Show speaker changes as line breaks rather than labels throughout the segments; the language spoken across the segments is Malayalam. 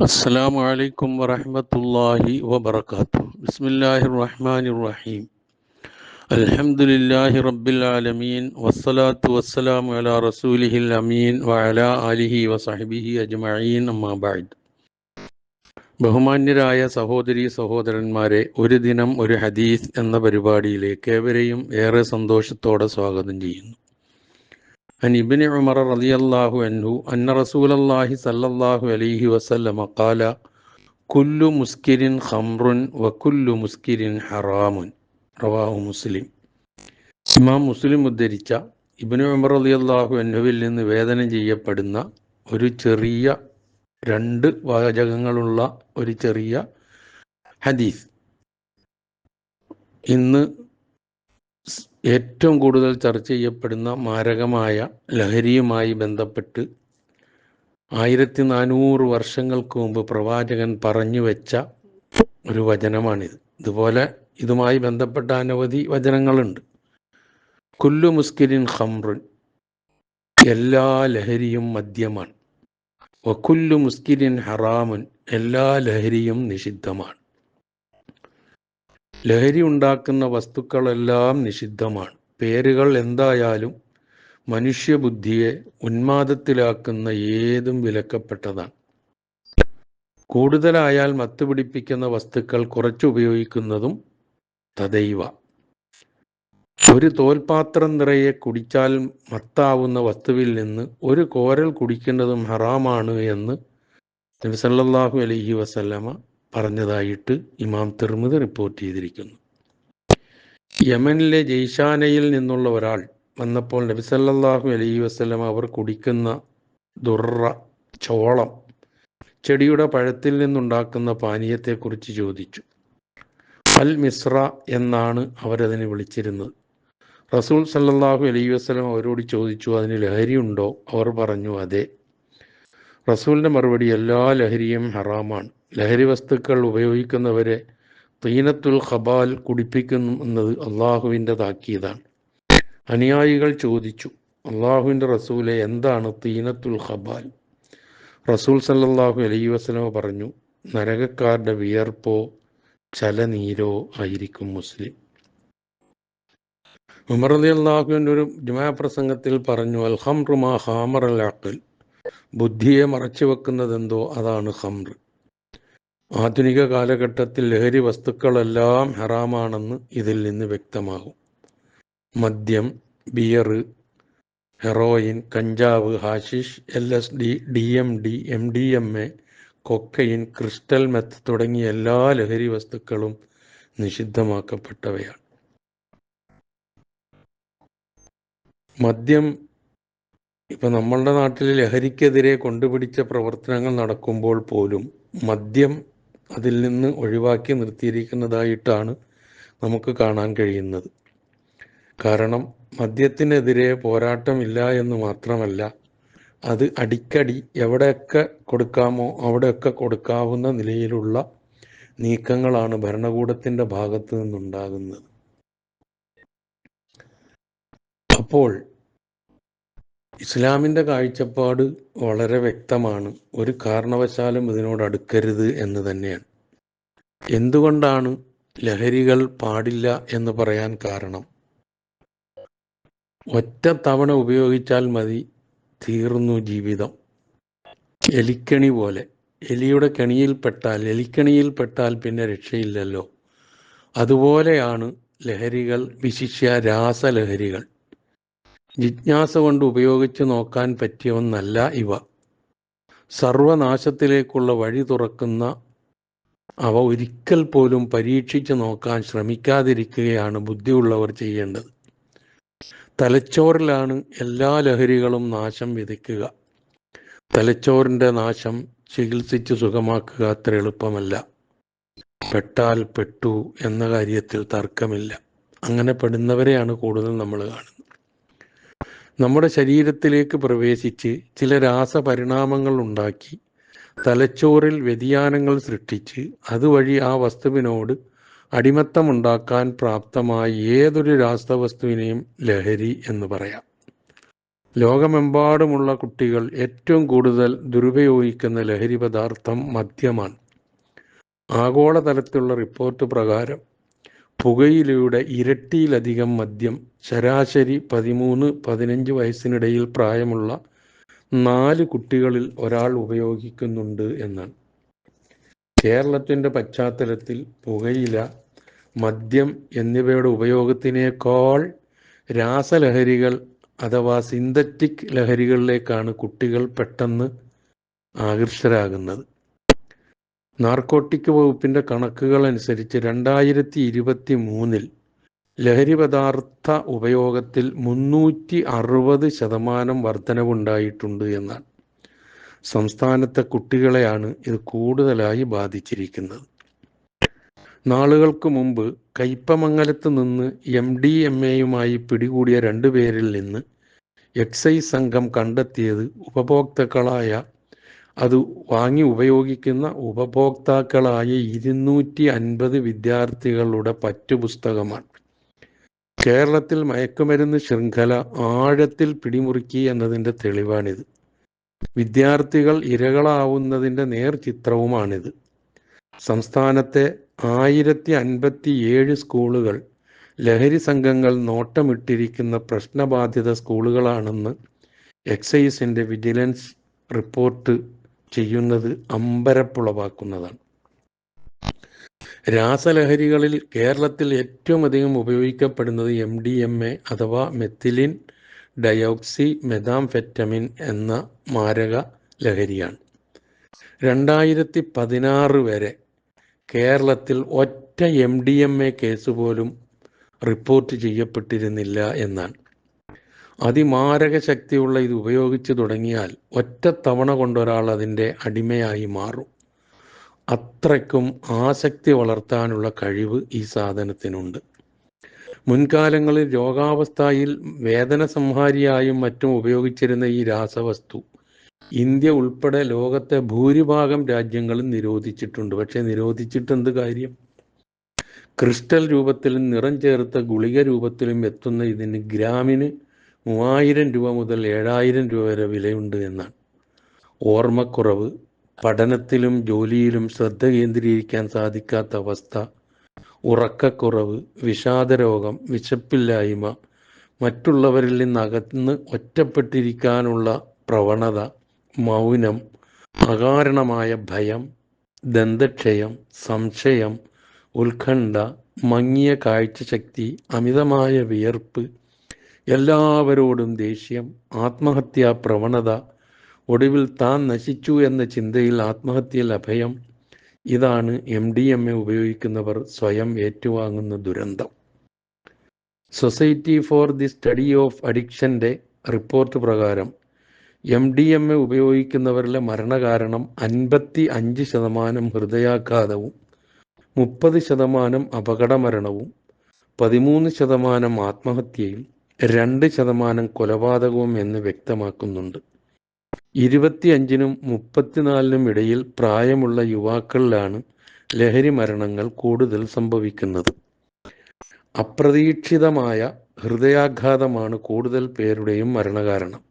അസ്സാം വലൈക്കും വറഹമത്തല്ലാഹി വബർക്കാത്തു ബിസ്മില്ലാഹി റഹ്മാൻ റഹീം അലഹമുല്ലാഹി റബ്ബിലാലമീൻ. വസ്സലാത്തു വസ്സലാം അല റസൂലിഹിൽ അമീൻ. വഅല അലിഹി വസഹബിഹി അജ്മഈൻ. അമ്മാബാദ് ബഹുമാന്യരായ സഹോദരി സഹോദരന്മാരെ ഒരു ദിനം ഒരു ഹദീസ് എന്ന പരിപാടിയിലേക്ക് ഏവരെയും ഏറെ സന്തോഷത്തോടെ സ്വാഗതം ചെയ്യുന്നു. عن ابن عمر رضي الله عنه أن رسول الله صلى الله عليه وسلم قال كل مسكر خمر وكل مسكر حرام رواه مسلم ഇമാം മുസ്ലിം ഉദ്ധരിച്ച ഇബ്നു ഉമർ റളിയല്ലാഹു അൻഹുവിൽ നിന്ന് വേദനം ചെയ്യപ്പെടുന്ന ഒരു ചെറിയ രണ്ട് വാചകങ്ങളുള്ള ഒരു ചെറിയ ഹദീസ് ഇന്ന് ഏറ്റവും കൂടുതൽ ചർച്ച ചെയ്യപ്പെടുന്ന മാരകമായ ലഹരിയുമായി ബന്ധപ്പെട്ട് ആയിരത്തി നാനൂറ് വർഷങ്ങൾക്ക് മുമ്പ് പ്രവാചകൻ പറഞ്ഞു വെച്ച ഒരു വചനമാണിത്. ഇതുപോലെ ഇതുമായി ബന്ധപ്പെട്ട അനവധി വചനങ്ങളുണ്ട്. കുല്ലു മുസ്കിരിൻ ഖംറുൻ എല്ലാ ലഹരിയും മദ്യമാണ്. വക്കുല്ലു മുസ്കിരിൻ ഹറാമുൻ എല്ലാ ലഹരിയും നിഷിദ്ധമാണ്. ലഹരി ഉണ്ടാക്കുന്ന വസ്തുക്കളെല്ലാം നിഷിദ്ധമാണ്. പേരുകൾ എന്തായാലും മനുഷ്യബുദ്ധിയെ ഉന്മാദത്തിലാക്കുന്ന ഏതും വിലക്കപ്പെട്ടതാണ്. കൂടുതലായാൽ മത്തുപിടിപ്പിക്കുന്ന വസ്തുക്കൾ കുറച്ചുപയോഗിക്കുന്നതും തദൈവ ഒരു തോൽപാത്രം നിറയെ കുടിച്ചാൽ മത്താവുന്ന വസ്തുവിൽ നിന്ന് ഒരു കോരൽ കുടിക്കുന്നതും ഹറാമാണ് എന്ന് നബി സല്ലല്ലാഹു അലൈഹി വസല്ലമ പറഞ്ഞതായിട്ട് ഇമാം തിർമിത് റിപ്പോർട്ട് ചെയ്തിരിക്കുന്നു. യമനിലെ ജയ്ഷാനയിൽ നിന്നുള്ള ഒരാൾ വന്നപ്പോൾ നബി സല്ലല്ലാഹു അലൈഹി വസല്ലം അവർ കുടിക്കുന്ന ദുർറ ചോളം ചെടിയുടെ പഴത്തിൽ നിന്നുണ്ടാക്കുന്ന പാനീയത്തെക്കുറിച്ച് ചോദിച്ചു. അൽ മിസ്ര എന്നാണ് അവരതിനെ വിളിച്ചിരുന്നത്. റസൂൽ സല്ലല്ലാഹു അലൈഹി വസല്ലം അവരോട് ചോദിച്ചു അതിന് ലഹരി ഉണ്ടോ? അവർ പറഞ്ഞു അതെ. റസൂലിന്റെ മറുപടി എല്ലാ ലഹരിയും ഹറാമാണ്. ലഹരി വസ്തുക്കൾ ഉപയോഗിക്കുന്നവരെ തീനത്തുൽ ഖബാൽ കുടിപ്പിക്കുന്നു എന്നത് അള്ളാഹുവിന്റെ താക്കീതാണ്. അനുയായികൾ ചോദിച്ചു അള്ളാഹുവിന്റെ റസൂലെ എന്താണ് തീനത്തുൽ ഖബാൽ? റസൂൽ സല്ലാഹു അലൈ വസ്ലമോ പറഞ്ഞു നരകക്കാരുടെ വിയർപ്പോ ചലനീരോ ആയിരിക്കും മുസ്ലിം. ഉമർ അലി അള്ളാഹുവിന്റെ ഒരു ജുമാ പ്രസംഗത്തിൽ പറഞ്ഞു അൽ റുമാ ഹാമർ അൽ അഖൽ. ബുദ്ധിയെ മറച്ചു വെക്കുന്നതെന്തോ അതാണ് ഹംർ ആധുനിക കാലഘട്ടത്തിൽ ലഹരി വസ്തുക്കളെല്ലാം ഹറാമാണെന്ന് ഇതിൽ നിന്ന് വ്യക്തമാകും. മദ്യം ബിയർ ഹെറോയിൻ കഞ്ചാവ് hashish L S D D M D M D M A cocaine crystal meth തുടങ്ങിയ എല്ലാ ലഹരി വസ്തുക്കളും നിഷിദ്ധമാക്കപ്പെട്ടവയാണ്. മദ്യം ഇപ്പം നമ്മളുടെ നാട്ടിൽ ലഹരിക്കെതിരെ കൊണ്ടുപിടിച്ച പ്രവർത്തനങ്ങൾ നടക്കുമ്പോൾ പോലും മദ്യം അതിൽ നിന്ന് ഒഴിവാക്കി നിർത്തിയിരിക്കുന്നതായിട്ടാണ് നമുക്ക് കാണാൻ കഴിയുന്നത്. കാരണം മദ്യത്തിനെതിരെ പോരാട്ടമില്ല എന്ന് മാത്രമല്ല അത് അടിക്കടി എവിടെയൊക്കെ കൊടുക്കാമോ അവിടെയൊക്കെ കൊടുക്കാവുന്ന നിലയിലുള്ള നീക്കങ്ങളാണ് ഭരണകൂടത്തിന്റെ ഭാഗത്ത് നിന്നുണ്ടാകുന്നത്. അപ്പോൾ ഇസ്ലാമിന്റെ കാഴ്ചപ്പാട് വളരെ വ്യക്തമാണ്. ഒരു കാരണവശാലും ഇതിനോട് അടുക്കരുത് എന്ന് തന്നെയാണ്. എന്തുകൊണ്ടാണ് ലഹരികൾ പാടില്ല എന്ന് പറയാൻ കാരണം? ഒറ്റ തവണ ഉപയോഗിച്ചാൽ മതി തീർന്നു ജീവിതം. എലിക്കണി പോലെ. എലിയുടെ കെണിയിൽപ്പെട്ടാൽ എലിക്കണിയിൽപ്പെട്ടാൽ പിന്നെ രക്ഷയില്ലല്ലോ. അതുപോലെയാണ് ലഹരികൾ വിശിഷ്യ രാസലഹരികൾ. ജിജ്ഞാസ കൊണ്ട് ഉപയോഗിച്ച് നോക്കാൻ പറ്റിയ ഒന്നല്ല ഇവ. സർവനാശത്തിലേക്കുള്ള വഴി തുറക്കുന്ന അവ ഒരിക്കൽ പോലും പരീക്ഷിച്ച് നോക്കാൻ ശ്രമിക്കാതിരിക്കുകയാണ് ബുദ്ധിയുള്ളവർ ചെയ്യേണ്ടത്. തലച്ചോറിലാണ് എല്ലാ ലഹരികളും നാശം വിതയ്ക്കുക. തലച്ചോറിന്റെ നാശം ചികിത്സിച്ച് സുഖമാക്കുക അത്ര എളുപ്പമല്ല. പെട്ടാൽ പെട്ടു എന്ന കാര്യത്തിൽ തർക്കമില്ല. അങ്ങനെ പെടുന്നവരെയാണ് കൂടുതൽ നമ്മൾ കാണുന്നത്. നമ്മുടെ ശരീരത്തിലേക്ക് പ്രവേശിച്ച് ചില രാസപരിണാമങ്ങൾ ഉണ്ടാക്കി തലച്ചോറിൽ വ്യതിയാനങ്ങൾ സൃഷ്ടിച്ച് അതുവഴി ആ വസ്തുവിനോട് അടിമത്തമുണ്ടാക്കാൻ പ്രാപ്തമായ ഏതൊരു രാസവസ്തുവിനെയും ലഹരി എന്ന് പറയാം. ലോകമെമ്പാടുമുള്ള കുട്ടികൾ ഏറ്റവും കൂടുതൽ ദുരുപയോഗിക്കുന്ന ലഹരി പദാർത്ഥം മദ്യമാണ്. ആഗോളതലത്തിലുള്ള റിപ്പോർട്ട് പ്രകാരം പുകയിലയുടെ ഇരട്ടിയിലധികം മദ്യം ശരാശരി പതിമൂന്ന് പതിനഞ്ച് വയസ്സിനിടയിൽ പ്രായമുള്ള നാല് കുട്ടികളിൽ ഒരാൾ ഉപയോഗിക്കുന്നുണ്ട് എന്നാണ്. കേരളത്തിന്റെ പശ്ചാത്തലത്തിൽ പുകയില മദ്യം എന്നിവയുടെ ഉപയോഗത്തിനേക്കാൾ രാസലഹരികൾ അഥവാ സിന്തറ്റിക് ലഹരികളിലേക്കാണ് കുട്ടികൾ പെട്ടെന്ന് ആകർഷരാകുന്നത് നാർക്കോട്ടിക് വകുപ്പിന്റെ കണക്കുകൾ അനുസരിച്ച് രണ്ടായിരത്തി ഇരുപത്തി മൂന്നിൽ ലഹരി പദാർത്ഥ ഉപയോഗത്തിൽ മുന്നൂറ്റി അറുപത് ശതമാനം വർധനവുണ്ടായിട്ടുണ്ട് എന്നാണ്. സംസ്ഥാനത്തെ കുട്ടികളെയാണ് ഇത് കൂടുതലായി ബാധിച്ചിരിക്കുന്നത്. നാളുകൾക്ക് മുമ്പ് കയ്പമംഗലത്ത് നിന്ന് എം ഡി എം എയുമായി പിടികൂടിയ രണ്ടുപേരിൽ നിന്ന് എക്സൈസ് സംഘം കണ്ടെത്തിയത് ഉപഭോക്താക്കളായ അത് വാങ്ങി ഉപയോഗിക്കുന്ന ഉപഭോക്താക്കളായ ഇരുന്നൂറ്റി അൻപത് വിദ്യാർത്ഥികളുടെ പറ്റുപുസ്തകമാണ്. കേരളത്തിൽ മയക്കുമരുന്ന് ശൃംഖല ആഴത്തിൽ പിടിമുറുക്കി എന്നതിന്റെ തെളിവാണിത്. വിദ്യാർത്ഥികൾ ഇരകളാവുന്നതിന്റെ നേർചിത്രവുമാണിത്. സംസ്ഥാനത്തെ ആയിരത്തി അൻപത്തി ഏഴ് സ്കൂളുകൾ ലഹരി സംഘങ്ങൾ നോട്ടമിട്ടിരിക്കുന്ന പ്രശ്നബാധിത സ്കൂളുകളാണെന്ന് എക്സൈസിന്റെ വിജിലൻസ് റിപ്പോർട്ട് ചെയ്യുന്നത് അമ്പരപ്പുളവാക്കുന്നതാണ്. രാസലഹരികളിൽ കേരളത്തിൽ ഏറ്റവും അധികം ഉപയോഗിക്കപ്പെടുന്നത് എം ഡി എം എ അഥവാ മെത്തിലിൻ ഡയോക്സി മെതാംഫെറ്റമിൻ എന്ന മാരക ലഹരിയാണ്. രണ്ടായിരത്തി പതിനാറ് വരെ കേരളത്തിൽ ഒറ്റ M D M A case പോലും റിപ്പോർട്ട് ചെയ്യപ്പെട്ടിരുന്നില്ല എന്നാണ്. അതിമാരക ശക്തിയുള്ള ഇത് ഉപയോഗിച്ച് തുടങ്ങിയാൽ ഒറ്റ തവണ കൊണ്ടൊരാൾ അതിന്റെ അടിമയായി മാറും. അത്രയ്ക്കും ആസക്തി വളർത്താനുള്ള കഴിവ് ഈ സാധനത്തിനുണ്ട്. മുൻകാലങ്ങളിൽ രോഗാവസ്ഥയിൽ വേദന സംഹാരിയായും മറ്റും ഉപയോഗിച്ചിരുന്ന ഈ രാസവസ്തു ഇന്ത്യ ഉൾപ്പെടെ ലോകത്തെ ഭൂരിഭാഗം രാജ്യങ്ങളും നിരോധിച്ചിട്ടുണ്ട്. പക്ഷെ നിരോധിച്ചിട്ട് എന്ത് കാര്യം? ക്രിസ്റ്റൽ രൂപത്തിലും നിറം ചേർത്ത ഗുളിക രൂപത്തിലും എത്തുന്ന ഇതിന് ഗ്രാമിന് മൂവായിരം രൂപ മുതൽ ഏഴായിരം രൂപ വരെ വിലയുണ്ട് എന്നാണ്. ഓർമ്മക്കുറവ് പഠനത്തിലും ജോലിയിലും ശ്രദ്ധ കേന്ദ്രീകരിക്കാൻ സാധിക്കാത്ത അവസ്ഥ ഉറക്കക്കുറവ് വിഷാദരോഗം വിശപ്പില്ലായ്മ മറ്റുള്ളവരിൽ നിന്ന് അകന്ന് ഒറ്റപ്പെട്ടിരിക്കാനുള്ള പ്രവണത മൗനം അകാരണമായ ഭയം ദന്തക്ഷയം സംശയം ഉത്കണ്ഠ മങ്ങിയ കാഴ്ചശക്തി അമിതമായ വിയർപ്പ് എല്ലാവരോടും ദേഷ്യം ആത്മഹത്യാ പ്രവണത ഒടുവിൽ താൻ നശിച്ചു എന്ന ചിന്തയിൽ ആത്മഹത്യയിൽ അഭയം. ഇതാണ് എം ഡി എം എ ഉപയോഗിക്കുന്നവർ സ്വയം ഏറ്റുവാങ്ങുന്ന ദുരന്തം. Society for the study of അഡിക്ഷന്റെ report പ്രകാരം എം ഡി എം എ ഉപയോഗിക്കുന്നവരിലെ മരണകാരണം അൻപത്തി അഞ്ച് ശതമാനം ഹൃദയാഘാതവും മുപ്പത് ശതമാനം അപകടമരണവും പതിമൂന്ന് ശതമാനം ആത്മഹത്യയും രണ്ട് ശതമാനം കൊലപാതകവും എന്ന് വ്യക്തമാക്കുന്നുണ്ട്. ഇരുപത്തിയഞ്ചിനും മുപ്പത്തിനാലിനും ഇടയിൽ പ്രായമുള്ള യുവാക്കളിലാണ് ലഹരി മരണങ്ങൾ കൂടുതൽ സംഭവിക്കുന്നത്. അപ്രതീക്ഷിതമായ ഹൃദയാഘാതമാണ് കൂടുതൽ പേരുടെയും മരണകാരണം.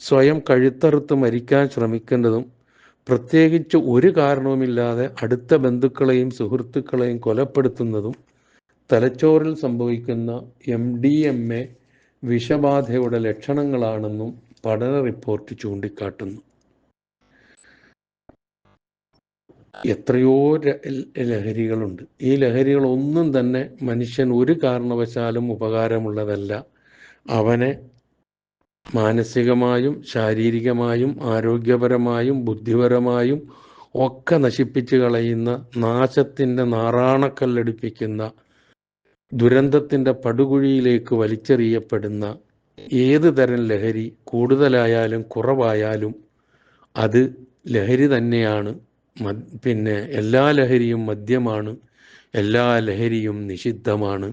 സ്വയം കഴുത്തറുത്ത് മരിക്കാൻ ശ്രമിക്കുന്നതും പ്രത്യേകിച്ച് ഒരു കാരണവുമില്ലാതെ അടുത്ത ബന്ധുക്കളെയും സുഹൃത്തുക്കളെയും കൊലപ്പെടുത്തുന്നതും തലച്ചോറിൽ സംഭവിക്കുന്ന എം ഡി എം എ വിഷബാധയുടെ ലക്ഷണങ്ങളാണെന്നും പഠന റിപ്പോർട്ട് ചൂണ്ടിക്കാട്ടുന്നു. എത്രയോ ലഹരികളുണ്ട്. ഈ ലഹരികളൊന്നും തന്നെ മനുഷ്യൻ ഒരു കാരണവശാലും ഉപകാരമുള്ളതല്ല. അവനെ മാനസികമായും ശാരീരികമായും ആരോഗ്യപരമായും ബുദ്ധിപരമായും ഒക്കെ നശിപ്പിച്ചു കളയുന്ന നാശത്തിന്റെ നാറാണക്കല്ലടിപ്പിക്കുന്ന ദുരന്തത്തിന്റെ പടുകുഴിയിലേക്ക് വലിച്ചെറിയപ്പെടുന്ന ഏത് തരം ലഹരി കൂടുതലായാലും കുറവായാലും അത് ലഹരി തന്നെയാണ്. പിന്നെ എല്ലാ ലഹരിയും മദ്യമാണ്. എല്ലാ ലഹരിയും നിഷിദ്ധമാണ്.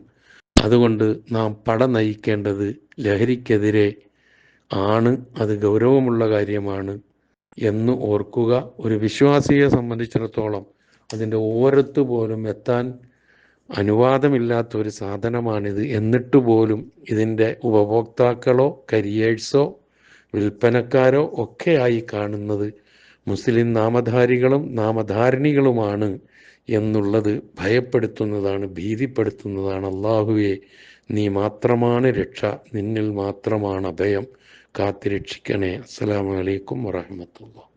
അതുകൊണ്ട് നാം പട നയിക്കേണ്ടത് ലഹരിക്കെതിരെ ആണ്. അത് ഗൗരവമുള്ള കാര്യമാണ് എന്ന് ഓർക്കുക. ഒരു വിശ്വാസിയെ സംബന്ധിച്ചിടത്തോളം അതിന്റെ ഓരത്ത് പോലും എത്താൻ അനുവാദമില്ലാത്ത ഒരു സാധനമാണിത്. എന്നിട്ട് പോലും ഇതിന്റെ ഉപഭോക്താക്കളോ കരിയേഴ്സോ വിൽപ്പനക്കാരോ ഒക്കെയായി കാണുന്നത് മുസ്ലിം നാമധാരികളും നാമധാരണികളുമാണ് എന്നുള്ളത് ഭയപ്പെടുത്തുന്നതാണ് ഭീതിപ്പെടുത്തുന്നതാണ്. അള്ളാഹുവെ നീ മാത്രമാണ് രക്ഷ നിന്നിൽ മാത്രമാണ് അഭയം. കാത്തിരക്ഷിക്കണേ. അസ്സലാമു അലൈക്കും വറഹമത്തുള്ള